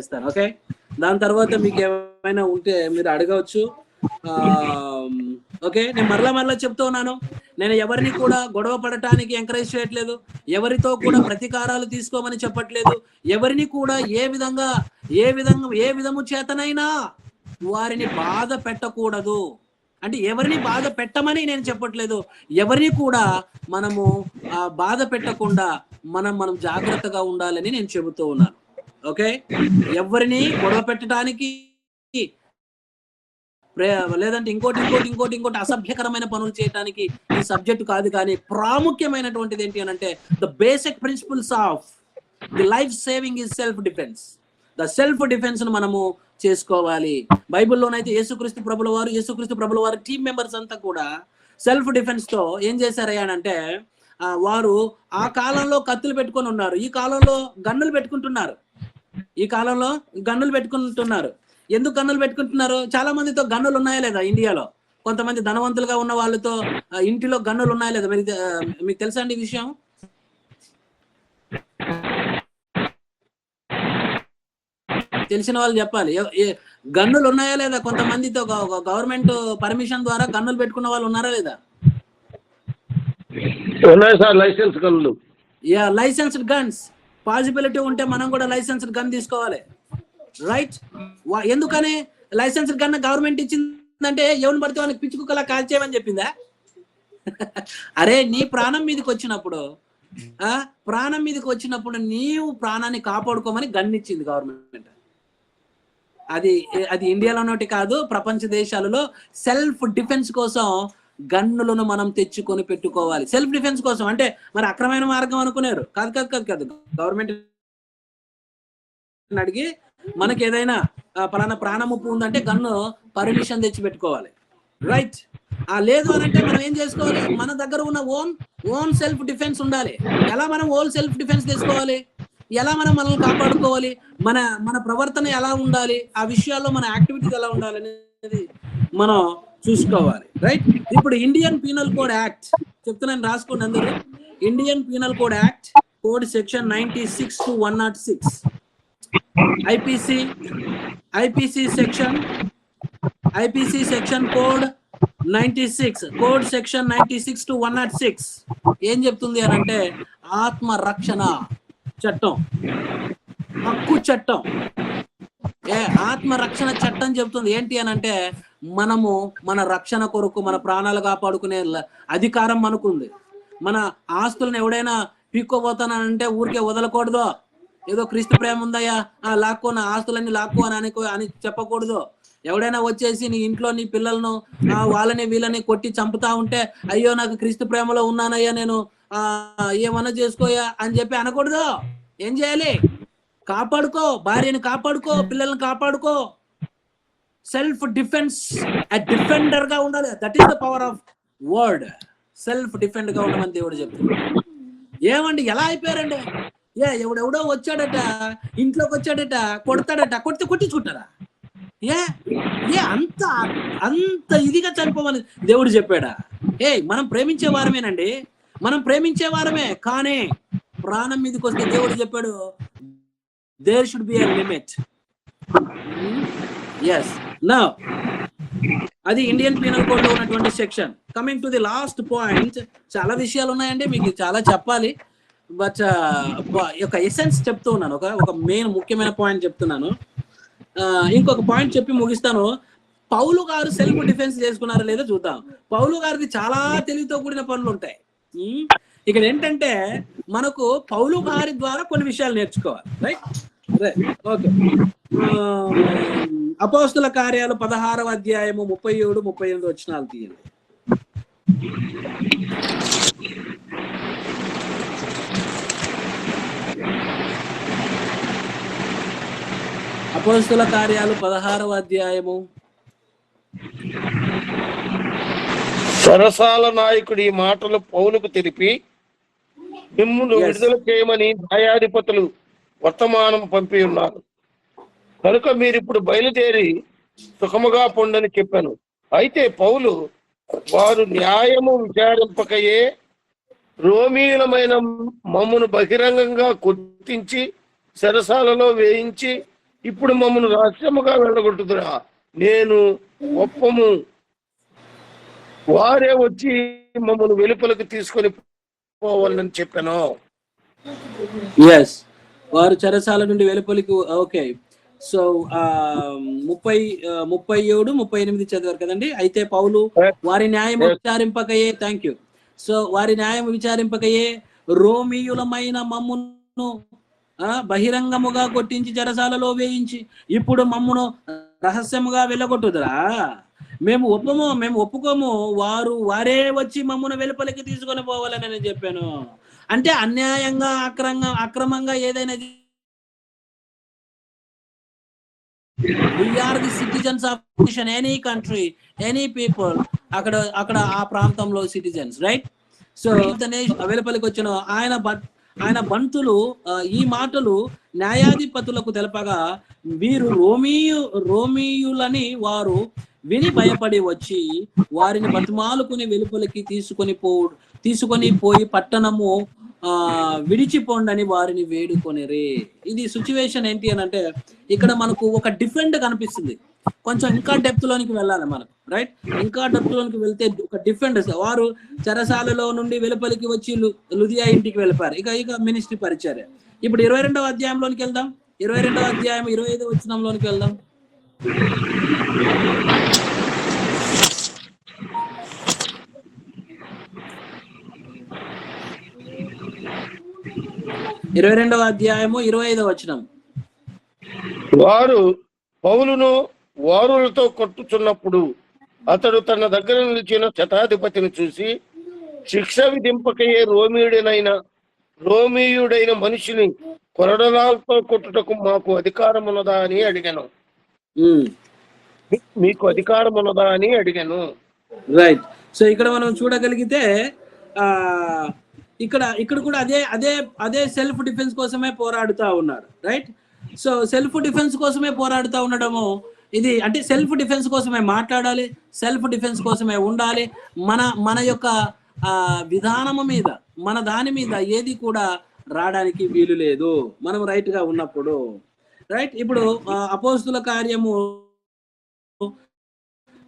చేస్తాను ఓకే దాని తర్వాత మీకు ఏమైనా ఉంటే మీరు అడగవచ్చు. ఆ, ఓకే నేను మరలా మరలా చెప్తూ ఉన్నాను. నేను ఎవరిని కూడా గొడవ పడటానికి ఎంకరేజ్ చేయట్లేదు. ఎవరితో కూడా ప్రతీకారాలు తీసుకోమని చెప్పట్లేదు. ఎవరిని కూడా ఏ విధంగా ఏ విధంగా ఏ విధము చేతనైనా వారిని బాధ పెట్టకూడదు. అంటే ఎవరిని బాధ పెట్టమని నేను చెప్పట్లేదు. ఎవరిని కూడా మనము బాధ పెట్టకుండా మనం మనం జాగ్రత్తగా ఉండాలని నేను చెబుతూ ఉన్నాను. ఓకే? ఎవరిని గొడవ పెట్టడానికి లేదంటే ఇంకోటి ఇంకోటి ఇంకోటి ఇంకోటి అసభ్యకరమైన పనులు చేయడానికి ఈ సబ్జెక్ట్ కాదు కానీ ప్రాముఖ్యమైనటువంటిది ఏంటి అని అంటే the basic principles of the life saving is self defence. The self డిఫెన్స్ను మనము చేసుకోవాలి. బైబిల్లోనైతే యేసుక్రీస్తు ప్రభుల వారు యేసుక్రీస్తు ప్రభుల వారు టీం మెంబర్స్ అంతా కూడా సెల్ఫ్ డిఫెన్స్తో ఏం చేశారయ్యా అని అంటే వారు ఆ కాలంలో కత్తులు పెట్టుకొని ఉన్నారు. ఈ కాలంలో గన్నులు పెట్టుకుంటున్నారు. ఈ కాలంలో గన్నులు పెట్టుకుంటున్నారు. ఎందుకు గన్నులు పెట్టుకుంటున్నారు? చాలా మందితో గన్నులు ఉన్నాయా లేదా ఇండియాలో? కొంతమంది ధనవంతులుగా ఉన్న వాళ్ళతో ఇంటిలో గన్నులు ఉన్నాయా లేదా? మీకు ఆ, మీకు తెలుసా అండి ఈ విషయం? తెలిసిన వాళ్ళు చెప్పాలి. గన్నులు ఉన్నాయా లేదా? కొంతమందితో గవర్నమెంట్ పర్మిషన్ ద్వారా గన్నులు పెట్టుకున్న వాళ్ళు ఉన్నారా లేదా? ఉన్నాయి సార్ లైసెన్స్ గన్లు యా లైసెన్స్డ్ గన్స్. పాసిబిలిటీ ఉంటే మనం కూడా లైసెన్స్ గన్ తీసుకోవాలి. రైట్ ఎందుకని లైసెన్స్ గన్ గవర్నమెంట్ ఇచ్చిందంటే ఎవరిని పడితే వాళ్ళకి పిచ్చి కుక్కలా కాల్చేయమని చెప్పిందా? అరే నీ ప్రాణం మీదకి వచ్చినప్పుడు ఆ ప్రాణం మీదకి వచ్చినప్పుడు నీవు ప్రాణాన్ని కాపాడుకోమని గన్నిచ్చింది గవర్నమెంట్. అది అది ఇండియాలోనోటి కాదు ప్రపంచ దేశాలలో సెల్ఫ్ డిఫెన్స్ కోసం గన్నులను మనం తెచ్చుకొని పెట్టుకోవాలి. సెల్ఫ్ డిఫెన్స్ కోసం. అంటే మరి అక్రమైన మార్గం అనుకున్నారు కాదు కాదు కాదు కాదు. గవర్నమెంట్ అడిగి మనకి ఏదైనా ఆ, పలానా ప్రాణముప్పు ఉందంటే గన్ను పర్మిషన్ తెచ్చి పెట్టుకోవాలి. రైట్ ఆ లేదు అని అంటే మనం ఏం చేసుకోవాలి? మన దగ్గర ఉన్న ఓన్ ఓన్ సెల్ఫ్ డిఫెన్స్ ఉండాలి. ఎలా మనం ఓన్ సెల్ఫ్ డిఫెన్స్ తీసుకోవాలి ఎలా మనం మనల్ని కాపాడుకోవాలి? మన మన ప్రవర్తన ఎలా ఉండాలి? ఆ విషయాల్లో మన యాక్టివిటీస్ ఎలా ఉండాలి అనేది మనం చూసుకోవాలి. రైట్ ఇప్పుడు ఇండియన్ పీనల్ కోడ్ యాక్ట్ చెప్తున్నాను రాసుకోండి అందరూ. Indian penal code act code section ninety six to one nought six IPC IPC section IPC section code ninety six code section ninety six to one nought six ఏం చెప్తుంది అని అంటే ఆత్మ రక్షణ చట్టం. హక్కు చట్టం. ఏ ఆత్మరక్షణ చట్టం చెప్తుంది ఏంటి అని అంటే మనము మన రక్షణ కొరకు మన ప్రాణాలు కాపాడుకునే అధికారం మనకుంది. మన ఆస్తులను ఎవడైనా పీక్కోబోతానంటే ఊరికే వదలకూడదు. ఏదో క్రీస్తు ప్రేమ ఉందయ్యా ఆ లాక్కో నా ఆస్తులన్నీ లాక్కో అని అనుకో అని చెప్పకూడదు. ఎవడైనా వచ్చేసి నీ ఇంట్లో నీ పిల్లలను వాళ్ళని వీళ్ళని కొట్టి చంపుతా ఉంటే అయ్యో నాకు క్రీస్తు ప్రేమలో ఉన్నానయ్యా నేను ఆ ఏమన్నా చేసుకోయా అని చెప్పి అనకూడదు. ఏం చేయాలి? కాపాడుకో భార్యని కాపాడుకో పిల్లల్ని కాపాడుకో. సెల్ఫ్ డిఫెన్స్ డిఫెండర్గా ఉండాలి. That is the power of word self డిఫెండ్గా ఉండమని దేవుడు చెప్తున్నాడు. ఏమండి ఎలా అయిపోయారండి? ఏ ఎవడెవడో వచ్చాడట ఇంట్లోకి వచ్చాడట కొడతాడట కొడితే కొట్టించుకుంటారా? ఏ ఏ అంత అంత ఇదిగా చనిపోమని దేవుడు చెప్పాడా? ఏ మనం ప్రేమించే వారమేనండి. మనం ప్రేమించే వారమే కానీ ప్రాణం మీదకి వస్తే దేవుడు చెప్పాడు there should be a limit yes నా అది ఇండియన్ పీనల్ కోడ్లో ఉన్నటువంటి section coming to the last point చాలా విషయాలు ఉన్నాయండి మీకు చాలా చెప్పాలి. బట్ uh, ఒక ఎసెన్స్ చెప్తూ ఉన్నాను. ఒక ఒక మెయిన్ ముఖ్యమైన పాయింట్ చెప్తున్నాను. Uh, ఇంకొక పాయింట్ చెప్పి ముగిస్తాను. పౌలు గారు సెల్ఫ్ డిఫెన్స్ చేసుకున్నారో లేదో చూద్దాం. పౌలు గారిది చాలా తెలివితో కూడిన పనులు ఉంటాయి. Hmm? ఇక్కడ ఏంటంటే మనకు పౌలు గారి ద్వారా కొన్ని విషయాలు నేర్చుకోవాలి. Right okay. అపోస్తుల కార్యాలు పదహారవ అధ్యాయము ముప్పై ఏడు ముప్పై ఎనిమిది వచ్చినాలు తీయండి. అపోస్తుల కార్యాలు పదహారవ అధ్యాయము. సరసాల నాయకుడు మాటలు పౌలుకు తెలిపి మిమ్మును Yes. విడుదల చేయమని న్యాయాధిపతులు వర్తమానం పంపి ఉన్నారు. కనుక మీరు ఇప్పుడు బయలుదేరి సుఖముగా పొండని చెప్పాను. అయితే పౌలు వారు న్యాయము విచారింపకయే రోమీలమైన మమ్మను బహిరంగంగా కొట్టించి చెరసాలలో వేయించి ఇప్పుడు మమ్మను రహస్యముగా వెళ్ళగొట్టుదురా. నేను ఒప్పము. వారే వచ్చి మమ్మల్ని వెలుపలకు తీసుకొని పోవాలని చెప్పాను. ఎస్ వారు చెరసాల నుండి వెలుపలికి ఓకే. సో ఆ ముప్పై ముప్పై ఏడు ముప్పై ఎనిమిది చదివారు కదండి? అయితే పౌలు వారి న్యాయం విచారింపకయే థ్యాంక్ యూ సో వారి న్యాయం విచారింపకయే రోమియులమైన మమ్మును బహిరంగముగా కొట్టించి చెరసాలలో వేయించి ఇప్పుడు మమ్మును రహస్యముగా వెళ్ళగొట్టుదురా? మేము ఒప్పము మేము ఒప్పుకోము వారు వారే వచ్చి మమ్మను వెలుపలికి తీసుకొని పోవాలని నేను చెప్పాను. అంటే అన్యాయంగా అక్రంగా అక్రమంగా ఏదైనా we are the citizens of any country any people అక్కడ అక్కడ ఆ ప్రాంతంలో సిటిజన్స్ రైట్ సో వెలుపలికి వచ్చిన ఆయన ఆయన బంతులు ఈ మాటలు న్యాయాధిపతులకు తెలపగా వీరు రోమియు రోమియులని వారు విని భయపడి వచ్చి వారిని బతిమాలుకుని వెలుపలికి తీసుకొని పో తీసుకొని పోయి పట్టణము ఆ విడిచిపోండని వారిని వేడుకొనిరే. ఇది సిచ్యువేషన్ ఏంటి అని అంటే ఇక్కడ మనకు ఒక డిఫరెంట్ కనిపిస్తుంది. కొంచెం ఇంకా డెప్త్ లోనికి వెళ్ళాలి మనకు రైట్ ఇంకా డెప్త్ లోనికి వెళ్తే ఒక డిఫరెంట్ వారు చెరసాలలో నుండి వెలుపలికి వచ్చి లుధియా ఇంటికి వెళ్ళిపారు ఇక ఇక మినిస్ట్రీ పరిచర్య. ఇప్పుడు ఇరవై రెండవ అధ్యాయంలోనికి వెళ్దాం. ఇరవై రెండవ అధ్యాయం ఇరవై ఐదవ వచ్చినంలోనికి వెళ్దాం. ఇరవై రెండవ అధ్యాయము ఇరవై ఐదవ వచనం. వారు పౌలును వారులతో కొట్టుచున్నప్పుడు అతడు తన దగ్గర నిలిచిన శతాధిపతిని చూసి శిక్ష విధింపకయే రోమియుడైన రోమియుడైన మనిషిని కొరడలాలతో కొట్టుటకు మాకు అధికారం ఉన్నదా అని అడిగాను. మీకు అధికారం ఉన్నదా అని అడిగాను. రైట్ సో ఇక్కడ మనం చూడగలిగితే ఆ ఇక్కడ ఇక్కడ కూడా అదే అదే అదే సెల్ఫ్ డిఫెన్స్ కోసమే పోరాడుతూ ఉన్నారు రైట్ సో సెల్ఫ్ డిఫెన్స్ కోసమే పోరాడుతూ ఉండడము ఇది అంటే సెల్ఫ్ డిఫెన్స్ కోసమే మాట్లాడాలి సెల్ఫ్ డిఫెన్స్ కోసమే ఉండాలి మన మన యొక్క విధానము మీద మన దాని మీద ఏది కూడా రావడానికి వీలు లేదు మనం రైట్గా ఉన్నప్పుడు రైట్ ఇప్పుడు అపోస్తుల కార్యము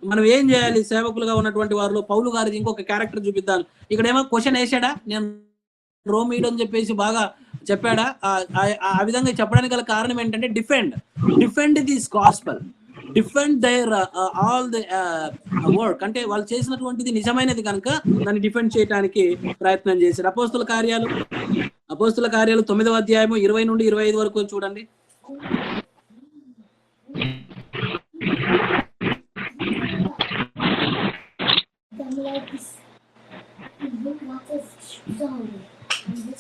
మనం ఏం చేయాలి? సేవకులుగా ఉన్నటువంటి వారిలో పౌలు గారికి ఇంకొక క్యారెక్టర్ చూపిద్దాం. ఇక్కడ ఏమో క్వశ్చన్ వేసాడా? నేను రోమీడ్ అని చెప్పేసి బాగా చెప్పాడా? ఆ- ఆ విధంగా చెప్పడానికి గల కారణం ఏంటంటే defend defend this gospel defend their all the work అంటే వాళ్ళు చేసినటువంటిది నిజమైనది కనుక దాన్ని డిఫెండ్ చేయడానికి ప్రయత్నం చేశారు అపోస్తుల కార్యాలు? అపోస్తుల కార్యాలు తొమ్మిదవ అధ్యాయము ఇరవై నుండి ఇరవై ఐదు వరకు చూడండి.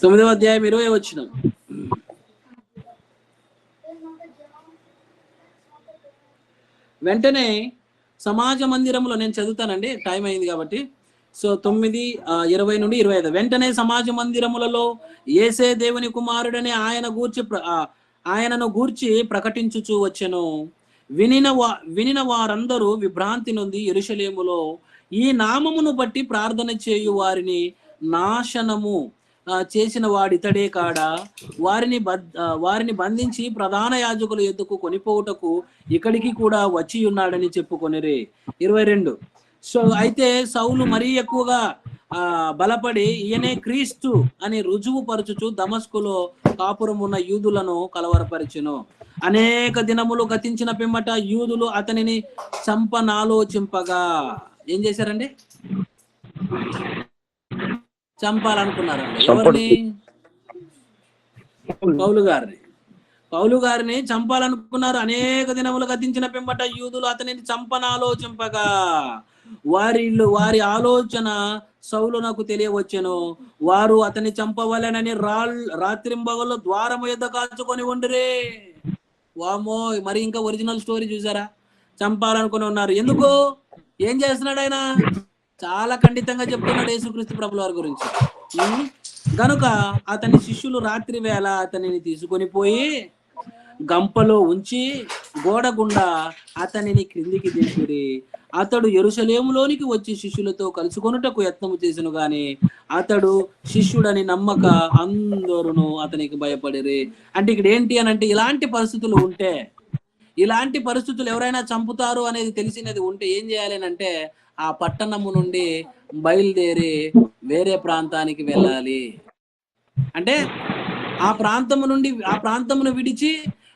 తొమ్మిదవ అధ్యాయం ఇరవై వచ్చిన. వెంటనే సమాజ మందిరంలో నేను చదువుతానండి టైం అయింది కాబట్టి. సో తొమ్మిది ఇరవై నుండి ఇరవై ఐదు. వెంటనే సమాజ మందిరములలో ఏసే దేవుని కుమారుడని ఆయన గూర్చి ప్ర- ఆయనను గూర్చి ప్రకటించుచూ వచ్చెను. వినిన వా వినిన వారందరూ విభ్రాంతి నొంది ఎరుషలేములో ఈ నామమును బట్టి ప్రార్థన చేయు వారిని నాశనము చేసిన వాడితడే కాడా? వారిని వారిని బంధించి ప్రధాన యాజకుల ఎద్దుకు కొనిపోవుటకు ఇక్కడికి కూడా వచ్చి ఉన్నాడని చెప్పుకొనిరే. ఇరవై రెండు. సో అయితే సౌలు మరీ ఎక్కువగా ఆ బలపడి ఈయనే క్రీస్తు అని రుజువు పరచుచు దమస్కులో కాపురం ఉన్న యూదులను కలవరపరిచెను. అనేక దినములు గతించిన పిమ్మట యూదులు అతనిని చంపనాలోచింపగా. ఏం చేశారండి? చంపాలనుకున్నారండి. ఎవరిని? పౌలు గారిని. పౌలు గారిని చంపాలనుకున్నారు. అనేక దినములు గతించిన పిమ్మట యూదులు అతనిని చంపనాలోచింపగా. వారి వారి ఆలోచన సౌలునకు తెలియవచ్చెను. వారు అతన్ని చంపవలెనని రాల్ రాత్రింబగలు ద్వారము ఎద్ద కాచుకొని ఉండిరే. వామో మరి ఇంకా ఒరిజినల్ స్టోరీ చూసారా? చంపాలనుకుని ఉన్నారు. ఎందుకు? ఏం చేస్తున్నాడు ఆయన? చాలా ఖండితంగా చెప్తున్నాడు యేసుక్రీస్తు ప్రభుల వారి గురించి. కనుక గనుక అతని శిష్యులు రాత్రి వేళ అతనిని తీసుకొని పోయి గంపలో ఉంచి గోడ గుండా అతనిని క్రిందికి దింపిరి అతడు ఎరుసలేములోనికి వచ్చి శిష్యులతో కలుసుకొనుటకు యత్నము చేసిన గాని అతడు శిష్యుడని నమ్మక అందరును అతనికి భయపడిరి. అంటే ఇక్కడ ఏంటి అని అంటే ఇలాంటి పరిస్థితులు ఉంటే ఇలాంటి పరిస్థితులు ఎవరైనా చంపుతారు అనేది తెలిసినది ఉంటే ఏం చేయాలి అని అంటే ఆ పట్టణము నుండి బయలుదేరి వేరే ప్రాంతానికి వెళ్ళాలి. అంటే ఆ ప్రాంతము నుండి ఆ ప్రాంతమును విడిచి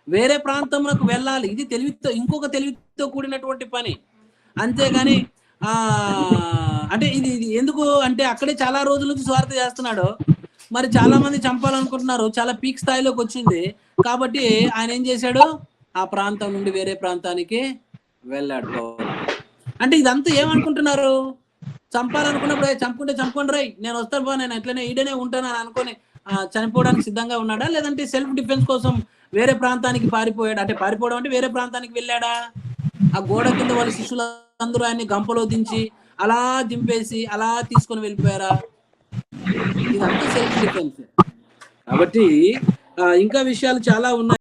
వేరే ప్రాంతమునకు వెళ్ళాలి. ఇది తెలివితో ఇంకొక తెలివితో కూడినటువంటి పని. అంతేగాని ఆ అంటే ఇది ఇది ఎందుకు అంటే అక్కడే చాలా రోజుల నుంచి స్వార్థ చేస్తున్నాడు. మరి చాలా మంది చంపాలనుకుంటున్నారు. చాలా పీక్ స్థాయిలోకి వచ్చింది. కాబట్టి ఆయన ఏం చేశాడు? ఆ ప్రాంతం నుండి వేరే ప్రాంతానికి వెళ్ళాడు. అంటే ఇదంతా ఏమనుకుంటున్నారు? చంపాలనుకున్నప్పుడు చంపుకుంటే చంపుకోండి రై నేను వస్తాను బా నేను ఎట్లనే ఈడనే ఉంటాను అని అనుకొని చనిపోవడానికి సిద్ధంగా ఉన్నాడా? లేదంటే సెల్ఫ్ డిఫెన్స్ కోసం వేరే ప్రాంతానికి పారిపోయాడు? అంటే పారిపోవడం అంటే వేరే ప్రాంతానికి వెళ్ళాడా? ఆ గోడ కింద వాళ్ళ శిష్యులందరూ ఆయన్ని గంపలో దించి అలా దింపేసి అలా తీసుకొని వెళ్ళిపోయారా? ఇదంతా సెల్ఫ్ డిఫెన్స్ కాబట్టి ఇంకా విషయాలు చాలా ఉన్నాయి.